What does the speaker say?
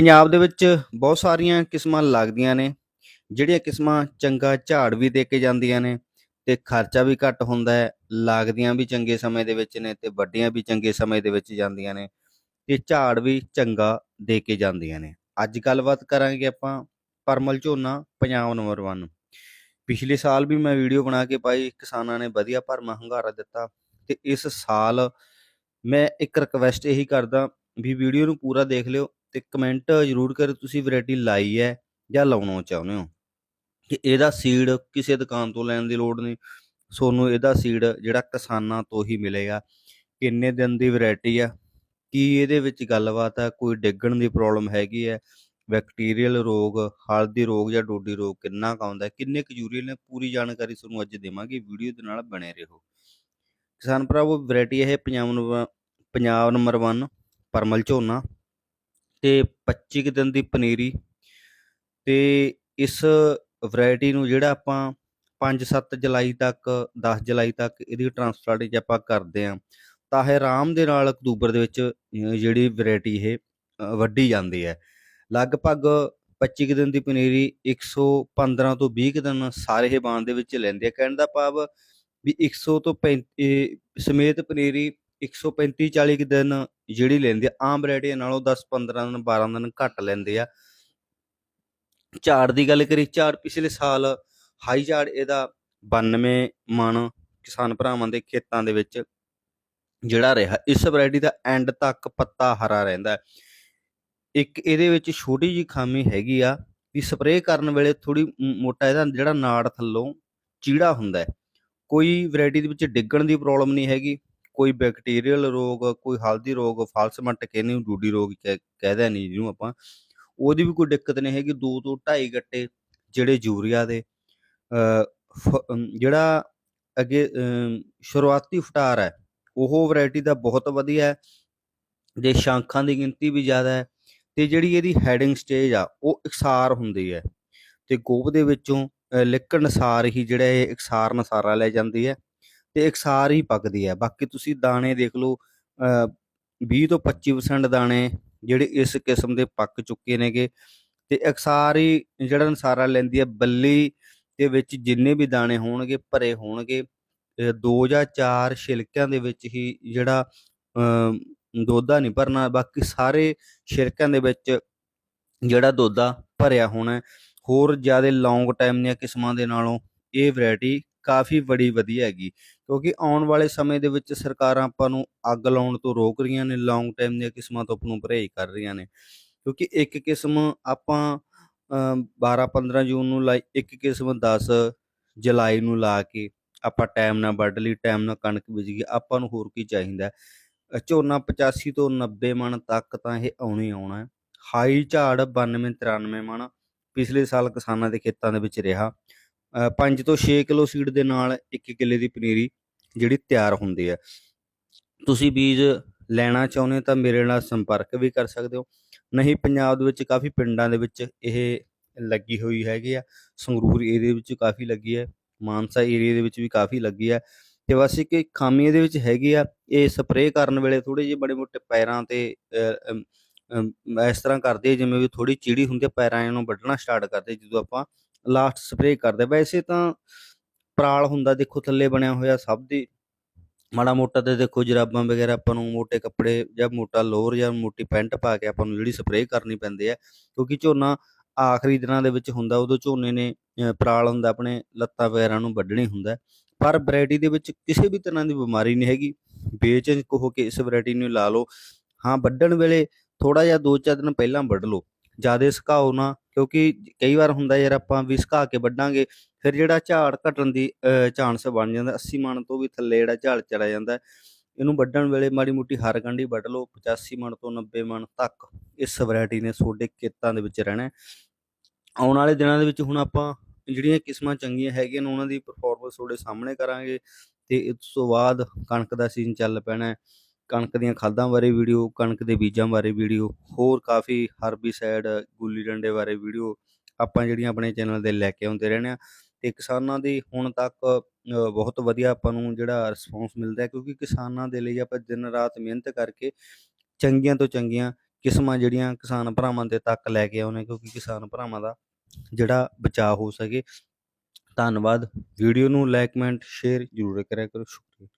ਪੰਜਾਬ ਦੇ ਵਿੱਚ ਬਹੁਤ ਸਾਰੀਆਂ ਕਿਸਮਾਂ ਲੱਗਦੀਆਂ ਨੇ, ਜਿਹੜੀਆਂ ਕਿਸਮਾਂ ਚੰਗਾ ਝਾੜ ਵੀ ਦੇ ਕੇ ਜਾਂਦੀਆਂ ਨੇ ਤੇ ਖਰਚਾ ਵੀ ਘੱਟ ਹੁੰਦਾ ਹੈ, ਲੱਗਦੀਆਂ ਵੀ ਚੰਗੇ ਸਮੇਂ ਦੇ ਵਿੱਚ ਨੇ ਤੇ ਵੱਡੀਆਂ ਵੀ ਚੰਗੇ ਸਮੇਂ ਦੇ ਵਿੱਚ ਜਾਂਦੀਆਂ ਨੇ ਤੇ ਝਾੜ ਵੀ ਚੰਗਾ ਦੇ ਕੇ ਜਾਂਦੀਆਂ ਨੇ। ਅੱਜ ਗੱਲਬਾਤ ਕਰਾਂਗੇ ਆਪਾਂ ਪਰਮਲ ਝੋਨਾ ਪੰਜਾਬ ਨੰਬਰ 1 ਪਿਛਲੇ ਸਾਲ ਵੀ ਮੈਂ ਵੀਡੀਓ ਬਣਾ ਕੇ ਪਾਈ, ਕਿਸਾਨਾਂ ਨੇ ਵਧੀਆ ਭਰਮਾ ਹੰਗਾਰਾ ਦਿੱਤਾ ਤੇ ਇਸ ਸਾਲ ਮੈਂ ਇੱਕ ਰਿਕਵੈਸਟ ਇਹੀ ਕਰਦਾ ਵੀ ਵੀਡੀਓ ਨੂੰ ਪੂਰਾ ਦੇਖ ਲਿਓ ਤੇ ਕਮੈਂਟ ਜ਼ਰੂਰ ਕਰਿਓ, ਤੁਸੀਂ ਵੈਰਾਈਟੀ ਲਾਈ ਹੈ ਜਾਂ ਲਾਉਣਾ ਚਾਹੁੰਦੇ ਹੋ। ਕਿ ਇਹਦਾ ਸੀਡ ਕਿਸੇ ਦੁਕਾਨ ਤੋਂ ਲੈਣ ਦੀ ਲੋੜ ਨਹੀਂ। ਤੁਹਾਨੂੰ ਇਹਦਾ ਸੀਡ ਜਿਹੜਾ ਕਿਸਾਨਾਂ ਤੋਂ ਹੀ ਮਿਲੇਗਾ। ਕਿੰਨੇ ਦਿਨ ਦੀ ਵੈਰਾਈਟੀ ਆ ਕੀ ਇਹਦੇ ਵਿੱਚ ਗੱਲਬਾਤ ਆ ਕੋਈ ਡਿੱਗਣ ਦੀ ਪ੍ਰੋਬਲਮ ਹੈਗੀ ਹੈ ਬੈਕਟੀਰੀਅਲ ਰੋਗ, ਹਲਦੀ ਰੋਗ ਜਾਂ ਡੋਡੀ ਰੋਗ ਕਿੰਨਾ ਕੁ ਆਉਂਦਾ ਕਿੰਨੇ ਕਜੂਰੀਅਲ ਨੇ ਪੂਰੀ ਜਾਣਕਾਰੀ ਤੁਹਾਨੂੰ ਅੱਜ ਦੇਵਾਂਗੇ, ਵੀਡੀਓ ਦੇ ਨਾਲ ਬਣੇ ਰਹੋ। ਕਿਸਾਨ ਭਰਾਵੋ ਵੈਰਾਈਟੀ ਇਹ ਪੰਜਾਬ ਨੰਬਰ ਪੰਜਾਬ ਨੰਬਰ 1 ਪਰਮਲ ਝੋਨਾ ਤੇ 25 ਕੁ ਦਿਨ ਦੀ ਪਨੀਰੀ ਤੇ ਇਸ ਵੈਰਾਈਟੀ ਨੂੰ ਜਿਹੜਾ ਆਪਾਂ 5-7 ਜੁਲਾਈ ਤੱਕ 10 ਜੁਲਾਈ ਤੱਕ ਇਹਦੀ ਟ੍ਰਾਂਸਪਲਾਂਟ ਜੇ ਆਪਾਂ ਕਰਦੇ ਆ ਤਾਂ ਇਹ ਆਰਾਮ ਦੇ ਨਾਲ ਅਕਤੂਬਰ ਦੇ ਵਿੱਚ ਜਿਹੜੀ ਵੈਰਾਈਟੀ ਇਹ ਵੱਢੀ ਜਾਂਦੀ ਹੈ। ਲਗਭਗ 25 ਕੁ ਦਿਨ ਦੀ ਪਨੀਰੀ 115 ਤੋਂ 20 ਕੁ ਦਿਨ ਸਾਰੇ ਹੀ ਬਾਣ ਦੇ ਵਿੱਚ ਲੈਂਦੇ ਆ। ਕਹਿਣ ਦਾ ਭਾਵ ਵੀ 100 ਤੋਂ 35 ਸਮੇਤ ਪਨੀਰੀ 135 40 ਕੁ ਦਿਨ ਜਿਹੜੀ ਲੈਂਦੇ ਆ, ਆਮ ਵੈਰਾਈਟੀ ਨਾਲੋਂ 10 15 ਦਿਨ 12 ਦਿਨ ਘੱਟ ਲੈਂਦੇ ਆ। ਝਾੜ ਦੀ ਗੱਲ ਕਰੀ ਝਾੜ ਪਿਛਲੇ ਸਾਲ ਹਾਈ ਝਾੜ ਇਹਦਾ 92 ਮਣ ਕਿਸਾਨ ਭਰਾਵਾਂ ਦੇ ਖੇਤਾਂ ਦੇ ਵਿੱਚ ਜਿਹੜਾ ਰਿਹਾ। ਇਸ ਵੈਰਾਈਟੀ ਦਾ ਐਂਡ ਤੱਕ ਪੱਤਾ ਹਰਾ ਰਹਿੰਦਾ। ਇੱਕ ਇਹਦੇ ਵਿੱਚ ਛੋਟੀ ਜੀ ਖਾਮੀ ਹੈਗੀ ਆ ਵੀ ਸਪਰੇਅ ਕਰਨ ਵੇਲੇ ਥੋੜੀ ਮੋਟਾ ਇਹਦਾ ਜਿਹੜਾ ਨਾੜ ਥੱਲੋਂ ਚੀੜਾ ਹੁੰਦਾ ਕੋਈ ਵੈਰਾਈਟੀ ਦੇ ਵਿੱਚ ਡਿੱਗਣ ਦੀ ਪ੍ਰੋਬਲਮ ਨਹੀਂ ਹੈਗੀ। ਕੋਈ ਬੈਕਟੀਰੀਅਲ ਰੋਗ ਕੋਈ ਹਲਦੀ ਰੋਗ ਫਾਲਸਮੈਂਟ ਕਹਿੰਦੇ ਨੂੰ ਡੂਡੀ ਰੋਗ ਕਹਿ- ਕਹਿਦੇ ਨਹੀਂ ਜਿਹਨੂੰ ਆਪਾਂ। ਉਹਦੀ ਵੀ ਕੋਈ ਦਿੱਕਤ ਨਹੀਂ ਹੈਗੀ ਦੋ ਤੋਂ ਢਾਈ ਗੱਟੇ ਜਿਹੜੇ ਯੂਰੀਆ ਦੇ ਫ- ਜਿਹੜਾ ਅੱਗੇ ਸ਼ੁਰੂਆਤੀ ਫਟਾਰ ਹੈ ਉਹ ਵੈਰਾਈਟੀ ਦਾ ਬਹੁਤ ਵਧੀਆ ਹੈ। ਦੇ ਸ਼ਾਂਖਾਂ ਦੀ ਗਿਣਤੀ ਵੀ ਜ਼ਿਆਦਾ ਹੈ ਤੇ ਜਿਹੜੀ ਇਹਦੀ ਹੈਡਿੰਗ ਸਟੇਜ ਆ ਉਹ ਇਕਸਾਰ ਹੁੰਦੀ ਹੈ। ਤੇ ਗੋਭ ਦੇ ਵਿੱਚੋਂ ਅ, ਲਿਕਣ ਅਨਸਾਰ ਹੀ ਜਿਹੜਾ ਇਹ ਇਕਸਾਰ ਨਸਾਰਾ ਲੈ ਜਾਂਦੀ ਹੈ। ਤੇ ਇਕਸਾਰ ਹੀ ਪੱਕਦੀ ਹੈ। ਬਾਕੀ ਤੁਸੀਂ ਦਾਣੇ ਦੇਖ ਲਓ ਅ, 20 ਤੋਂ 25% ਦਾਣੇ ਜਿਹੜੇ ਇਸ ਕਿਸਮ ਦੇ ਪੱਕ ਚੁੱਕੇ ਨੇਗੇ ਤੇ ਇਕਸਾਰ ਹੀ ਜਿਹੜਾ ਨਸਾਰਾ ਲੈਂਦੀ ਹੈ ਬੱਲੀ ਦੇ ਵਿੱਚ ਜਿੰਨੇ ਵੀ ਦਾਣੇ ਹੋਣਗੇ ਭਰੇ ਹੋਣਗੇ ਦੋ ਜਾਂ ਚਾਰ ਛਿਲਕਿਆਂ ਦੇ ਵਿੱਚ ਹੀ ਜਿਹੜਾ ਅ, ਦੋਦਾ ਨਹੀਂ ਭਰਨਾ ਬਾਕੀ ਸਾਰੇ ਛਿਲਕਿਆਂ ਦੇ ਵਿੱਚ ਜਿਹੜਾ ਦੋਦਾ ਭਰਿਆ ਹੋਣਾ ਹੋਰ ਜ਼ਿਆਦਾ ਲੌਂਗ ਟਾਈਮ ਦੀਆਂ ਕਿਸਮਾਂ ਦੇ ਨਾਲੋਂ ਇਹ ਵੈਰਾਈਟੀ ਕਾਫੀ ਬੜੀ ਵਧੀਆ ਹੈਗੀ। ਕਿਉਂਕਿ ਆਉਣ ਵਾਲੇ ਸਮੇਂ ਦੇ ਵਿੱਚ ਸਰਕਾਰਾਂ ਆਪਾਂ ਨੂੰ ਅੱਗ ਲਾਉਣ ਤੋਂ ਰੋਕ ਰਹੀਆਂ ਨੇ ਲੌਂਗ ਟਾਈਮ ਦੀਆਂ ਕਿਸਮਾਂ ਤੋਂ ਆਪਾਂ ਨੂੰ ਪਰਹੇਜ਼ ਕਰ ਰਹੀਆਂ ਨੇ। ਕਿਉਂਕਿ ਇੱਕ ਕਿਸਮ ਆਪਾਂ 12-15 ਜੂਨ ਨੂੰ ਲਾਈ, ਇੱਕ ਕਿਸਮ 10 ਜੁਲਾਈ ਨੂੰ ਲਾ ਕੇ ਆਪਾਂ ਟਾਈਮ ਨਾਲ ਵੱਢ ਲਈ ਟਾਈਮ ਨਾਲ ਕਣਕ ਬੀਜ ਗਈ, ਆਪਾਂ ਨੂੰ ਹੋਰ ਕੀ ਚਾਹੀਦਾ ਝੋਨਾ 85 ਤੋਂ 90 ਮਣ ਤੱਕ ਤਾਂ ਇਹ ਆਉਣਾ ਹੀ ਆਉਣਾ ਹਾਈ ਝਾੜ 92 93 ਮਣ ਪਿਛਲੇ ਸਾਲ ਕਿਸਾਨਾਂ ਦੇ ਖੇਤਾਂ ਦੇ ਵਿੱਚ ਰਿਹਾ। 5 ਤੋਂ 6 ਕਿਲੋ ਸੀਡ ਦੇ ਨਾਲ 1 ਕਿੱਲੇ ਦੀ ਪਨੀਰੀ ਜਿਹੜੀ ਤਿਆਰ ਹੁੰਦੀ ਹੈ। ਤੁਸੀਂ ਬੀਜ ਲੈਣਾ ਚਾਹੁੰਦੇ ਹੋ ਤਾਂ ਮੇਰੇ ਨਾਲ ਸੰਪਰਕ ਵੀ ਕਰ ਸਕਦੇ ਹੋ। ਨਹੀਂ, ਪੰਜਾਬ ਦੇ ਵਿੱਚ ਕਾਫੀ ਪਿੰਡਾਂ ਦੇ ਵਿੱਚ ਇਹ ਲੱਗੀ ਹੋਈ ਹੈਗੀ ਆ। ਸੰਗਰੂਰ ਏਰੀਆ ਵਿੱਚ ਕਾਫੀ ਲੱਗੀ ਹੈ। ਮਾਨਸਾ ਏਰੀਆ ਦੇ ਵਿੱਚ ਵੀ ਕਾਫੀ ਲੱਗੀ ਹੈ। ਤੇ ਬਸ ਇੱਕ ਇਹ ਖਾਮੀ ਇਹਦੇ ਵਿੱਚ ਹੈਗੀ ਆ, ਇਹ ਸਪਰੇਅ ਕਰਨ ਵੇਲੇ ਥੋੜੇ ਜਿਹੇ ਬੜੇ ਮੋਟੇ ਪੈਰਾਂ ਤੇ ਇਸ ਤਰ੍ਹਾਂ ਕਰਦੇ ਜਿਵੇਂ ਵੀ ਥੋੜੀ ਚੀੜੀ ਹੁੰਦੀ ਹੈ ਪੈਰਾਂ ਨੂੰ ਵੱਢਣਾ ਸਟਾਰਟ ਕਰਦੇ ਜਦੋਂ ਆਪਾਂ ਲਾਸਟ ਸਪਰੇਅ ਕਰਦੇ। ਵੈਸੇ ਤਾਂ ਪਰਾਲ ਹੁੰਦਾ ਦੇਖੋ, ਥੱਲੇ ਬਣਿਆ ਹੋਇਆ ਸਭ ਦੀ। ਮਾੜਾ ਮੋਟਾ ਤੇ ਦੇਖੋ, ਜਰਾਬਾਂ ਵਗੈਰਾ ਆਪਾਂ ਨੂੰ ਮੋਟੇ ਕੱਪੜੇ ਜਾਂ ਮੋਟਾ ਲੋਅਰ ਜਾਂ ਮੋਟੀ ਪੈਂਟ ਪਾ ਕੇ ਆਪਾਂ ਨੂੰ ਜਿਹੜੀ ਸਪਰੇਅ ਕਰਨੀ ਪੈਂਦੀ ਹੈ। ਕਿਉਂਕਿ ਝੋਨਾ ਆਖਰੀ ਦਿਨਾਂ ਦੇ ਵਿੱਚ ਹੁੰਦਾ, ਉਦੋਂ ਝੋਨੇ ਨੇ ਪਰਾਲ ਹੁੰਦਾ, ਆਪਣੇ ਲੱਤਾਂ ਵਗੈਰਾ ਨੂੰ ਵੱਢਣੀ ਹੁੰਦਾ। ਪਰ ਵੈਰਾਈਟੀ ਦੇ ਵਿੱਚ ਕਿਸੇ ਵੀ ਤਰ੍ਹਾਂ ਦੀ ਬਿਮਾਰੀ ਨਹੀਂ ਹੈਗੀ। ਬੇਚਿੰਤ ਕਹੋ ਕੇ ਇਸ ਵੈਰਾਈਟੀ ਨੂੰ ਲਾ ਲਓ। ਹਾਂ, ਵੱਢਣ ਵੇਲੇ ਥੋੜਾ ਜਿਹਾ 2-4 ਦਿਨ ਪਹਿਲਾਂ ਵੱਢ ਲਓ। ਜ਼ਿਆਦਾ ਸੁਕਾਓ ਨਾ ਕਿਉਂਕਿ ਕਈ ਵਾਰ ਹੁੰਦਾ ਯਾਰ ਆਪਾਂ ਵੀ ਸੁਕਾ ਕੇ ਵੱਢਾਂਗੇ, ਫਿਰ ਜਿਹੜਾ ਝਾੜ ਘਟਣ ਦੀ ਚਾਂਸ ਬਣ ਜਾਂਦਾ 80 ਮਣ ਤੋਂ ਵੀ ਥੱਲੇ ਜਿਹੜਾ ਝਾੜ ਚੜਾ ਜਾਂਦਾ, ਇਹਨੂੰ ਵੱਢਣ ਵੇਲੇ ਮਾੜੀ ਮੋਟੀ ਹਰ ਗੰਢੀ ਵੱਢ ਲਓ 85 ਮਣ ਤੋਂ 90 ਮਣ ਤੱਕ ਇਸ ਵੈਰਾਈਟੀ ਨੇ ਤੁਹਾਡੇ ਖੇਤਾਂ ਦੇ ਵਿੱਚ ਰਹਿਣਾ ਆਉਣ ਵਾਲੇ ਦਿਨਾਂ ਦੇ ਵਿੱਚ ਹੁਣ ਆਪਾਂ ਜਿਹੜੀਆਂ ਕਿਸਮਾਂ ਚੰਗੀਆਂ ਹੈਗੀਆਂ ਨੇ, ਉਹਨਾਂ ਦੀ ਪਰਫਾਰਮੈਂਸ ਤੁਹਾਡੇ ਸਾਹਮਣੇ ਕਰਾਂਗੇ ਤੇ ਇਸ ਤੋਂ ਬਾਅਦ ਕਣਕ ਦਾ ਸੀਜ਼ਨ ਚੱਲ ਪੈਣਾ ਕਣਕ ਦੀਆਂ ਖਾਦਾਂ ਬਾਰੇ ਵੀਡੀਓ, ਕਣਕ ਦੇ ਬੀਜਾਂ ਬਾਰੇ ਵੀਡੀਓ, ਹੋਰ ਕਾਫੀ ਹਰਬੀਸਾਈਡ ਗੁੱਲੀ ਡੰਡੇ ਬਾਰੇ ਵੀਡੀਓ ਆਪਾਂ ਜਿਹੜੀਆਂ ਆਪਣੇ ਚੈਨਲ ਤੇ ਲੈ ਕੇ ਆਉਂਦੇ ਰਹਿੰਦੇ ਆ ਤੇ ਕਿਸਾਨਾਂ ਦੀ ਹੁਣ ਤੱਕ ਬਹੁਤ ਵਧੀਆ ਆਪਾਂ ਨੂੰ ਜਿਹੜਾ ਰਿਸਪੌਂਸ ਮਿਲਦਾ ਹੈ ਕਿਉਂਕਿ ਕਿਸਾਨਾਂ ਦੇ ਲਈ ਆਪਾਂ ਦਿਨ ਰਾਤ ਮਿਹਨਤ ਕਰਕੇ ਚੰਗੀਆਂ ਤੋਂ ਚੰਗੀਆਂ ਕਿਸਮਾਂ ਜਿਹੜੀਆਂ ਕਿਸਾਨ ਭਰਾਵਾਂ ਦੇ ਤੱਕ ਲੈ ਕੇ ਆਉਂਦੇ ਕਿਉਂਕਿ ਕਿਸਾਨ ਭਰਾਵਾਂ ਦਾ ਜਿਹੜਾ ਬਚਾਅ ਹੋ ਸਕੇ। ਧੰਨਵਾਦ। ਵੀਡੀਓ ਨੂੰ ਲਾਈਕ ਕਮੈਂਟ ਸ਼ੇਅਰ ਜ਼ਰੂਰ ਕਰਿਆ ਕਰੋ। ਸ਼ੁਕਰੀਆ।